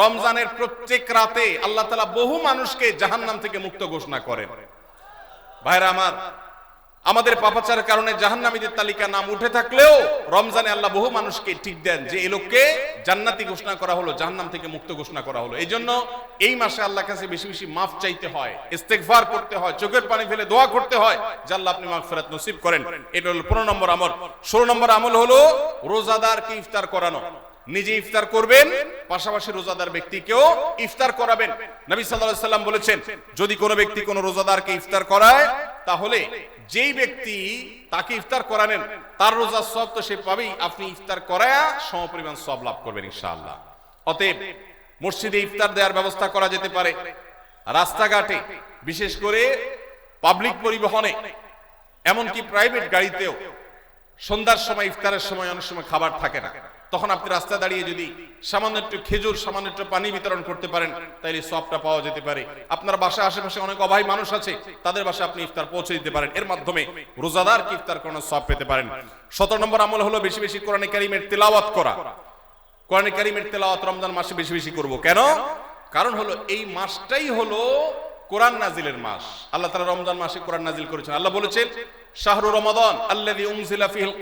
রমজানের প্রত্যেক রাতে আল্লাহ তালা বহু মানুষকে জাহান্নাম থেকে মুক্ত ঘোষণা করেন। ভাইরা আমার, আমাদের পাপাচার কারণে জাহান্নামীদের তালিকা নাম উঠে থাকলেও রমজানে আল্লাহ বহু মানুষকে ঠিক দেন যে এই লোককে জান্নাতি ঘোষণা করা হলো, জাহান্নাম থেকে মুক্ত ঘোষণা করা হলো। এই জন্য এই মাসে আল্লাহ কাছে বেশি বেশি মাফ চাইতে হয়, ইস্তেগফার করতে হয়, চোখের পানি ফেলে দোয়া করতে হয়, যে আল্লাহ আপনি মাগফিরাত নসিব করেন। এটা হলো পনেরো নম্বর আমল। ষোলো নম্বর আমল হলো রোজাদারকে ইফতার করানো। নিজে ইফতার করবেন, পাশাপাশি রোজাদার ব্যক্তিকেও ইফতার করাবেন। নবী আলাইহি সাল্লাম বলেছেন, যদি কোনো ব্যক্তি কোনো রোজাদারকে ইফতার করায়, তাহলে যেই ব্যক্তি তাকে ইফতার করানেন তার রোজার সব তো সে পাবেই। আপনি ইফতার করায়া সমপরিমাণ সব লাভ করবেন ইনশাআল্লাহ। অতএব মসজিদে ইফতার দেওয়ার ব্যবস্থা করা যেতে পারে। রাস্তাঘাটে, বিশেষ করে পাবলিক পরিবহনে, এমনকি প্রাইভেট গাড়িতেও সন্ধ্যার সময়, ইফতারের সময় অনেক সময় খাবার থাকে না। তখন আপনি রাস্তা দাঁড়িয়ে যদি সামান্য একটু খেজুর, সামান্য একটু পানি বিতরণ করতে পারেন তাহলে সবটা পাওয়া যেতে পারে। আপনার বাসায় আশেপাশে অনেক অভাবী মানুষ আছে, তাদের বাসায় আপনি ইফতার পৌঁছে দিতে পারেন। এর মাধ্যমে রোজাদার কি ইফতার করানোর সব পেতে পারেন। সতেরো নম্বর আমল হলো বেশি বেশি কোরআনে কারিমের তেলাওয়াত করা। কোরআনে কারিমের তেলাওয়াত রমজান মাসে বেশি বেশি করব। কেন? কারণ হলো এই মাসটাই হলো কোরআন নাজিলের মাস। আল্লাহ তাআলা রমজান মাসে কোরআন নাজিল করেছেন। আল্লাহ বলেছেন শাহরু রমাদান ফিহিল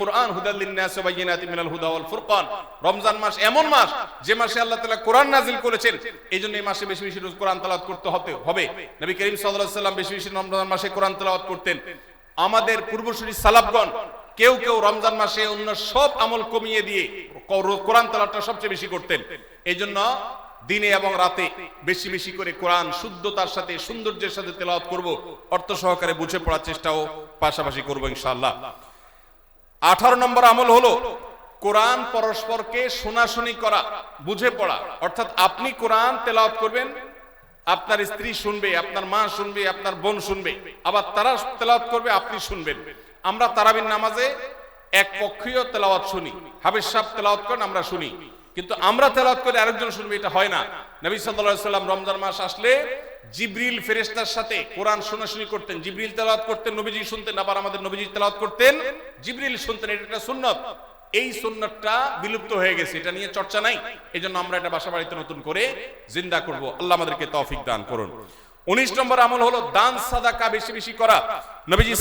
মিনাল হুদা ওয়াল ফুরকান। রমজান মাস এমন মাস যে মাসে আল্লাহ তাআলা কোরআন নাজিল করেছেন, এইজন্য এই মাসে বেশি বেশি রোজ কোরআন তেলাওয়াত করতে হতে হবে। নবী করিম সাল্লাল্লাহু আলাইহি বেশি বেশি রমজান মাসে কোরআন তেলাওয়াত করতেন। আমাদের পূর্বসূরি সালাফগণ কেউ কেউ রমজান মাসে অন্য সব আমল কমিয়ে দিয়ে কোরআন তেলাওয়াতটা সবচেয়ে বেশি করতেন। এই জন্য দিনে এবং রাতে বেশি বেশি করে কোরআন শুদ্ধতার সাথে, সৌন্দর্যের সাথে তেলাওয়াত করব। অর্থ সহকারে বুঝে পড়ার চেষ্টাও পাশাপাশি করব ইনশাআল্লাহ। আঠারো নম্বর আমল হলো কোরআন পরস্পরকে শোনাশুনি করা, বুঝে পড়া। অর্থাৎ আপনি কোরআন তেলাওয়াত করবেন, আপনার স্ত্রী শুনবে, আপনার মা শুনবে, আপনার বোন শুনবে, আবার তারা তেলাওয়াত করবে, আপনি শুনবেন। আমরা তারাবির নামাজে এক পক্ষীয় তেলাওয়াত শুনি হাবিজ সাহেব তেলাওয়াত করেন, আমরা শুনি। কিন্তু আমরা তেলাওয়াত করে আরেকজন শুনবে, এটা হয় না। নবী সাল্লাল্লাহু আলাইহি সাল্লাম রমজান মাস আসলে জিবরিল ফেরেস্তার সাথে কোরআন শোনাশুনি করতেন, জিব্রিল তেলাওয়াত করতেন, নবীজি শুনতেন, আবার আমাদের নবীজি তেলাওয়াত করতেন, জিব্রিল শুনতেন, এটা একটা সুন্নত। এই সুন্নতটা বিলুপ্ত হয়ে গেছে, এটা নিয়ে চর্চা নাই। এজন্য আমরা এটা বাসা বাড়িতে নতুন করে জিন্দা করব। আল্লাহ আমাদেরকে তৌফিক দান করুন। উনিশ নম্বর আমল হলো দান সাদাকা বেশি বেশি করা। নবীজি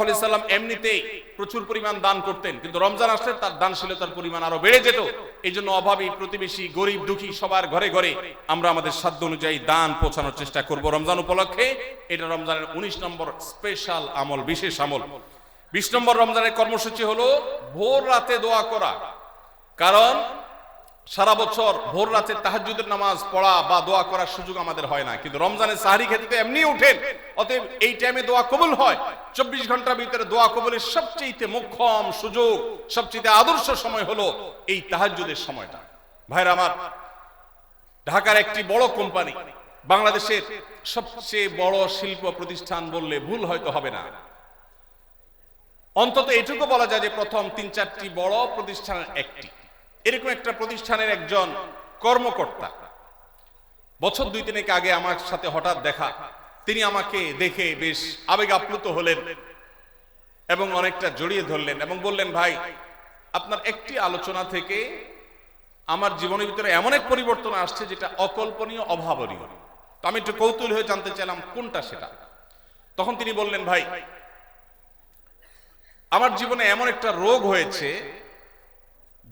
আলাইহি সাল্লাম এমনিতেই প্রচুর পরিমাণ দান করতেন, কিন্তু রমজান আসলে তার দানশীলতার পরিমাণ আরও বেড়ে যেত। এই জন্য অভাবী প্রতিবেশী, গরিব দুঃখী সবার ঘরে ঘরে আমরা আমাদের সাধ্য অনুযায়ী দান পৌঁছানোর চেষ্টা করব রমজান উপলক্ষে। এটা রমজানের উনিশ নম্বর স্পেশাল আমল, বিশেষ আমল। বিশ নম্বর রমজানের কর্মসূচি হলো ভোর রাতে দোয়া করা। কারণ সারা বছর ভোর রাতে তাহাজ্জুদের নামাজ পড়া বা দোয়া করার সুযোগ আমাদের হয় না। কিন্তু রমজানের সাহারি খেতে এমনি উঠেন অতএব এই টাইমে দোয়া কবুল হয়। চব্বিশ ঘণ্টার ভিতরে দোয়া কবুলের সবচেয়ে মোক্ষম সুযোগ সবচেয়ে আদর্শ সময় হলো এই তাহাজ্জুদের সময়টা। ভাইরা আমার, ঢাকার একটি বড় কোম্পানি, বাংলাদেশের সবচেয়ে বড় শিল্প প্রতিষ্ঠান বললে ভুল হয়তো হবে না। অন্তত এটুকু বলা যায় যে প্রথম তিন চারটি বড় প্রতিষ্ঠানের একটি। এরকম একটা প্রতিষ্ঠানের একজন কর্মকর্তা। বছর দুই তিনেক আগে আমার সাথে হঠাৎ দেখা। তিনি আমাকে দেখে বেশ আবেগ আপ্লুত হলেন এবং অনেকটা জড়িয়ে ধরলেন এবং বললেন, ভাই, আপনার একটি আলোচনা থেকে আমার জীবনের ভিতরে এমন এক পরিবর্তন আসছে যেটা অকল্পনীয়, অভাবনীয়। তো আমি একটু কৌতূহল হয়ে জানতে চাইলাম, কোনটা সেটা? তখন তিনি বললেন, ভাই, আমার জীবনে এমন একটা রোগ হয়েছে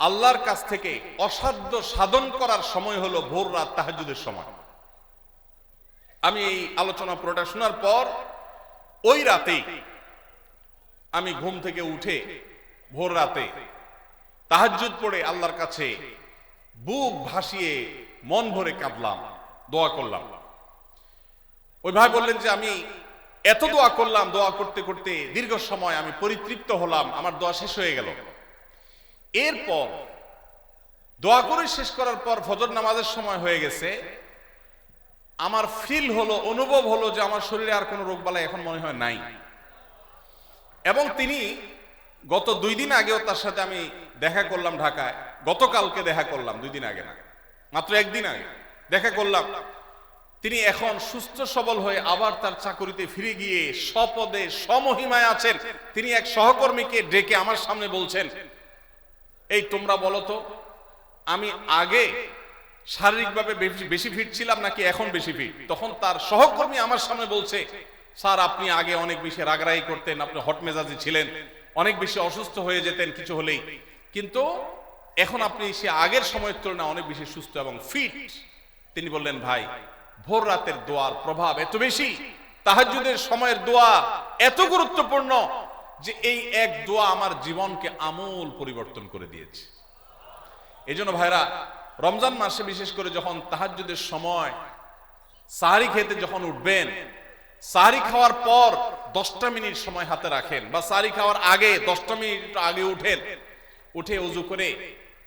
আল্লাহর কাছ থেকে অসাধ্য সাধন করার সময় হলো ভোর রাত তাহাজুদের সময়। আমি এই আলোচনা পুরোটা শোনার পর ওই রাতেই আমি ঘুম থেকে উঠে ভোর রাতে তাহাজ্জুদ পড়ে আল্লাহর কাছে বুক ভাসিয়ে মন ভরে কাঁদলাম, দোয়া করলাম। ওই ভাই বললেন যে, আমি এত দোয়া করলাম, দোয়া করতে করতে দীর্ঘ সময় আমি পরিতৃপ্ত হলাম, আমার দোয়া শেষ হয়ে গেল। এরপর দোয়া করে শেষ করার পর ফজর নামাজের সময় হয়ে গেছে। আমার ফিল হলো, অনুভব হলো যে আমার শরীরে আর কোনো রোগ বালাই এখন মনে হয় নাই। এবং তিনি গত দুই দিন আগেও তার সাথে আমি দেখা করলাম ঢাকায়। গতকালকে দেখা করলাম, দুই দিন আগে না। মাত্র একদিন আগে দেখা করলাম। তিনি এখন সুস্থ সবল হয়ে আবার তার চাকরিতে ফিরে গিয়ে স্বপদে সমহিমায় আছেন। তিনি এক সহকর্মীকে ডেকে আমার সামনে বলছেন এই তোমরা বলো তো, আমি আগে শারীরিকভাবে বেশি- ফিট ছিলাম নাকি এখন বেশি ফিট তখন তার সহকর্মী আমার সামনে বলছে, স্যার, আপনি আগে অনেক বেশি রাগরাই করতেন, আপনি হট মেজাজি ছিলেন, অনেক বেশি অসুস্থ হয়ে যেতেন, কিছু হলেই। কিন্তু এখন আপনি সে আগের সময়ের তুলনায় অনেক বেশি সুস্থ এবং ফিট তিনি বললেন, ভাই, ভোর রাতের দোয়ার প্রভাব এত বেশি, তাহাজ্জুদের সময়ের দোয়া এত গুরুত্বপূর্ণ যে এই এক দোয়া আমার জীবনকে আমূল পরিবর্তন করে দিয়েছে। এই জন্য ভাইরা, রমজান মাসে বিশেষ করে যখন তাহাজ্জুদের সময় সাহারি খেতে যখন উঠবেন, সাহারি খাওয়ার পর দশটা মিনিট সময় হাতে রাখেন বা সাহারি খাওয়ার আগে দশটা মিনিট আগে উঠেন, উঠে উজু করে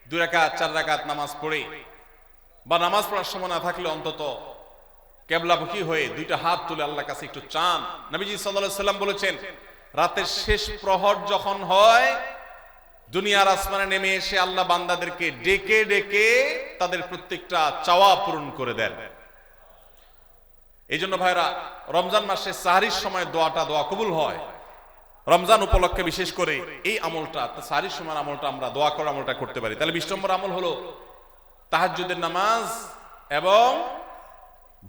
দু রাকাত, চার রাকাত নামাজ পড়ে বা নামাজ পড়ার সময় না থাকলে অন্তত কেবলামুখী হয়ে দুইটা হাত তুলে আল্লাহ কাছে একটু চান। নবীজি সাল্লাল্লাহু সাল্লাম বলেছেন রাতের শেষ প্রহর যখন হয়, দুনিয়ার আসমানে নেমে এসে আল্লাহ বান্দাদেরকে ডেকে ডেকে তাদের প্রত্যেকটা চাওয়া পূরণ করে দেন। এই জন্য ভাইরা, রমজান মাসে সাহারির সময় দোয়াটা দোয়া কবুল হয়। রমজান উপলক্ষে বিশেষ করে এই আমলটা সাহারির সময় আমলটা আমরা দোয়া করার আমলটা করতে পারি। তাহলে বিশ নম্বর আমল হলো তাহাজ্জুদের নামাজ এবং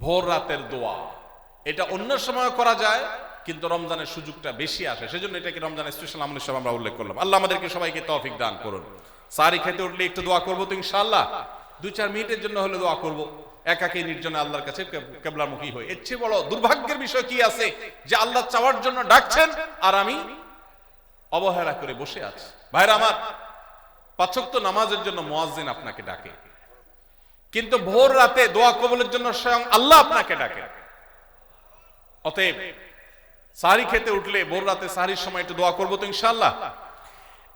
ভোর রাতের দোয়া। এটা অন্য সময় করা যায় কিন্তু রমজানের সুযোগটা বেশি আসে। সেজন্য এটাকে রমজানের স্পেশাল আমল হিসেবে আমরা উল্লেখ করলাম। আল্লাহ আমাদেরকে সবাইকে তৌফিক দান করুন। সারি খেতে উঠলে একটু দোয়া করব তো ইনশাআল্লাহ। দুই চার মিনিটের জন্য হলে দোয়া করব। একাকে নির্জনে আল্লাহর কাছে কেব- কেবলামুখী হয়ে এর চেয়ে বড় দুর্ভাগ্যের বিষয় কি আছে? যে আল্লাহ চাওয়ার জন্য ডাকছেন আর আমি অবহেলা করে বসে আছি। ভাইরা আমার, পাচক্ত নামাজের জন্য মুয়াজ্জিন আপনাকে ডাকে। কিন্তু ভোর রাতে দোয়া কবলের জন্য স্বয়ং আল্লাহ আপনাকে ডাকে। অতএব সারি খেতে উঠলে ভোর রাতে সারির সময় একটু দোয়া করব তো ইনশাল্লাহ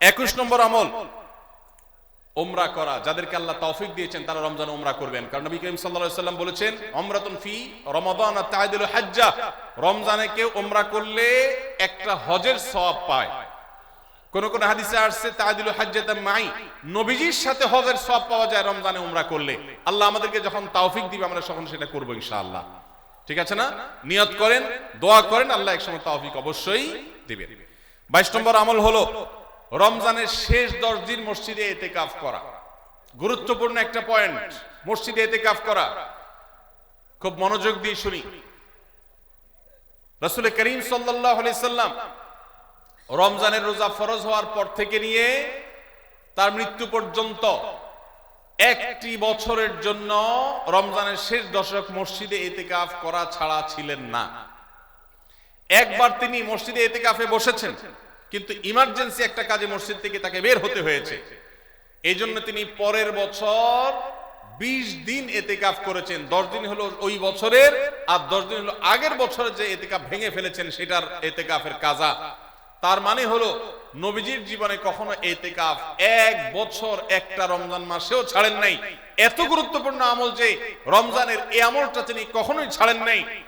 একুশ নম্বর আমল। ওমরা করা, যাদেরকে আল্লাহ তৌফিক দিয়েছেন তারা রমজান ওমরা করবেন। কারণ নবী করিম সাল্লাল্লাহু সাল্লাম বলেছেন, ওমরাতুন ফি রমাদান আর হাজ্জা। রমজানে কেউ ওমরা করলে একটা হজের সওয়াব পায়। কোন কোন হাদিসে আসছে তাদিলু হাজ্জাত মাই। নবীজির সাথে হজের সব পাওয়া যায় রমজানে উমরা করলে। আল্লাহ আমাদেরকে যখন তৌফিক দিবে, আমরা তখন সেটা করব ইনশাআল্লাহ। ঠিক আছে না? নিয়ত করেন, দোয়া করেন, আল্লাহ একসময় তৌফিক অবশ্যই দিবেন। বাইশ নম্বর আমল হলো রমজানের শেষ দশ দিন মসজিদে এতেকাফ করা। গুরুত্বপূর্ণ একটা পয়েন্ট মসজিদে এতে কাফ করা। খুব মনোযোগ দিয়ে শুনি। রাসূল করিম সাল্লাম রমজানের রোজা ফরজ হওয়ার পর থেকে নিয়ে তার মৃত্যু পর্যন্ত একটি বছরের জন্য রমজানের শেষ দশক মসজিদে এতেকাফ করা ছাড়া ছিলেন না। একবার তিনি মসজিদে এতেকাফে বসেছেন, কিন্তু ইমার্জেন্সি একটা কাজে মসজিদ থেকে তাকে বের হতে হয়েছে। এই জন্য তিনি পরের বছর বিশ দিন এতেকাফ করেছেন। দশ দিন হলো ওই বছরের, আর দশ দিন হলো আগের বছরের যে এতেকাফ ভেঙে ফেলেছেন, সেটার এতেকাফের কাজা। তার মানে হলো নবীজির জীবনে কখনো এতেকাফ, এক বছর একটা রমজান মাসেও ছাড়েন নাই। এত গুরুত্বপূর্ণ আমল যে রমজানের এই আমলটা তিনি কখনোই ছাড়েন নাই।